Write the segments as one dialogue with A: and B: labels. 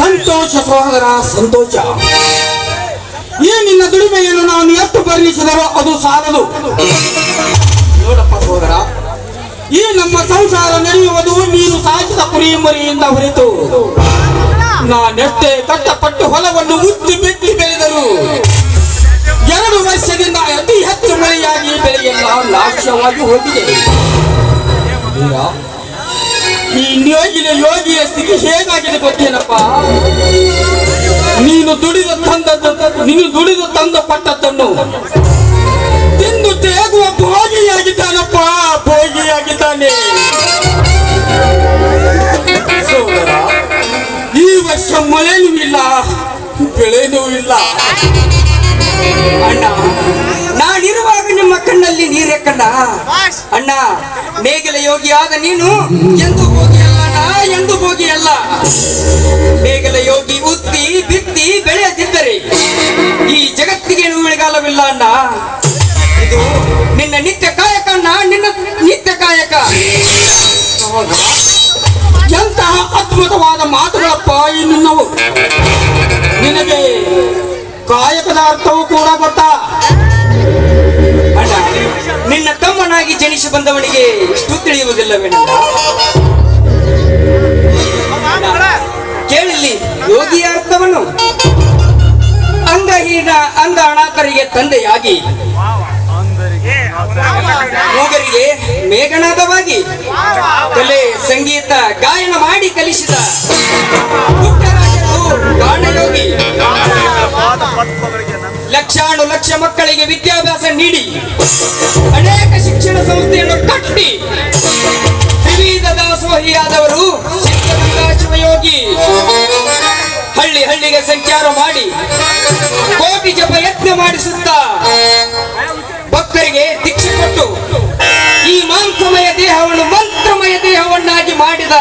A: ಸಂತೋಷ ಸಹೋದರ, ಸಂತೋಷ. ಈ ನಿನ್ನ ದುಡಿಮೆಯನ್ನು ನಾನು ಎಷ್ಟು ಬರಲಿಸಿದರೂ ಅದು ಸಾಲದು. ನೋಡಪ್ಪ ಸಹೋದರ, ಈ ನಮ್ಮ ಸಂಸಾರ ನಡೆಯುವುದು ನೀನು ಸಾಕಿದ ಕುರಿ ಮರಿಯಿಂದ ಹೊರಿತು. ನಾನೆಷ್ಟೇ ಕಷ್ಟಪಟ್ಟು ಹೊಲವನ್ನು ಮುತ್ತಿ ಬಿತ್ತಿ ಬೆಳೆದರು ಎರಡು ವರ್ಷದಿಂದ ಅತಿ ಹೆಚ್ಚು ಮಳೆಯಾಗಿ ಬೆಳೆಯೆಲ್ಲ ನಾಶವಾಗಿ ಹೋಗಿದೆ. ವೀರ, ಈ ನಿಯೋಗಿನ ಯೋಗಿಯ ಸ್ಥಿತಿ ಹೇಗಾಗಿದೆ ಗೊತ್ತೇನಪ್ಪ? ನೀನು ದುಡಿದ ತಂದದ್ದು ನೀನು ದುಡಿದು ತಂದ ಪಟ್ಟದ್ದನ್ನು ತಿಂದು ತೇಗುವ ಭೋಗಿಯಾಗಿದ್ದಾನಪ್ಪ ಭೋಗಿಯಾಗಿದ್ದಾನೆ. ಈ ವರ್ಷ ಮಳೆನೂ ಇಲ್ಲ ಬೆಳೆನೂ ಇಲ್ಲ.
B: ಅಣ್ಣ ನಾನಿರುವಾಗ ನಿಮ್ಮ ಕಣ್ಣಲ್ಲಿ ನೀರೇ ಕಣ್ಣ ಅಣ್ಣ ನೇಗಿಲ ಯೋಗಿಯಾದ ನೀನು? ಎಂದು ಹೋಗಿ ಅಲ್ಲ ಎಂದು ಹೋಗಿ ಅಲ್ಲ. ನೇಗಿಲ ಯೋಗಿ ಉತ್ತಿ ಬಿತ್ತಿ ಬೆಳೆಯದಿದ್ದರೆ ಈ ಜಗತ್ತಿಗೆ ಉಳಿಗಾಲವಿಲ್ಲ ಅಣ್ಣ? ಇದು ನಿನ್ನ ನಿತ್ಯ ಕಾಯಕ ಅಣ್ಣ, ನಿನ್ನ ನಿತ್ಯ ಕಾಯಕ.
A: ಎಂತಹ ಅದ್ಭುತವಾದ ಮಾತುಗಳಪ್ಪ ಈ ನಿನ್ನವು. ನಿನಗೆ ಕಾಯಕದ ಅರ್ಥವೂ ಕೂಡ ಗೊತ್ತಾ?
B: ಜನಿಸಿ ಬಂದವನಿಗೆ ಇಷ್ಟು ತಿಳಿಯುವುದಿಲ್ಲವೇನ ಕೇಳಿಲ್ಲಿ, ಯೋಗಿಯ ಅರ್ಥವನ್ನು. ಅಂಗಹೀನ ಅಂದ ಅನಾಥರಿಗೆ ತಂದೆಯಾಗಿ. ಮೂಗರಿಗೆ ಮೇಘನಾದವಾಗಿ. ಕಲೆ ಸಂಗೀತ, ಗಾಯನ ಮಾಡಿ ಕಲಿಸಿದ. ಲಕ್ಷಾನು ಲಕ್ಷ ಮಕ್ಕಳಿಗೆ ವಿದ್ಯಾಭ್ಯಾಸ ನೀಡಿ, ಅನೇಕ ಶಿಕ್ಷಣ ಸಂಸ್ಥೆಯನ್ನು ಕಟ್ಟಿ ವಿವಿಧ ದಾಸೋಹಿಯಾದವರು ಶಿವಯೋಗಿ ಹಳ್ಳಿ ಹಳ್ಳಿಗೆ ಸಂಚಾರ ಮಾಡಿ, ಕೋಟಿ ಜಪ ಯತ್ನ ಮಾಡಿಸುತ್ತಾ ಭಕ್ತರಿಗೆ ದೀಕ್ಷೆ ಕೊಟ್ಟು, ಈ ಮಾಂಸಮಯ ದೇಹವನ್ನು ಮಂತ್ರಮಯ ದೇಹವನ್ನಾಗಿ ಮಾಡಿದ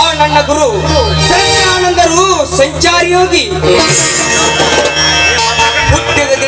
B: ಆ ನನ್ನ ಗುರು ಸತ್ಯಾನಂದರು ಸಂಚಾರಿ ಯೋಗಿ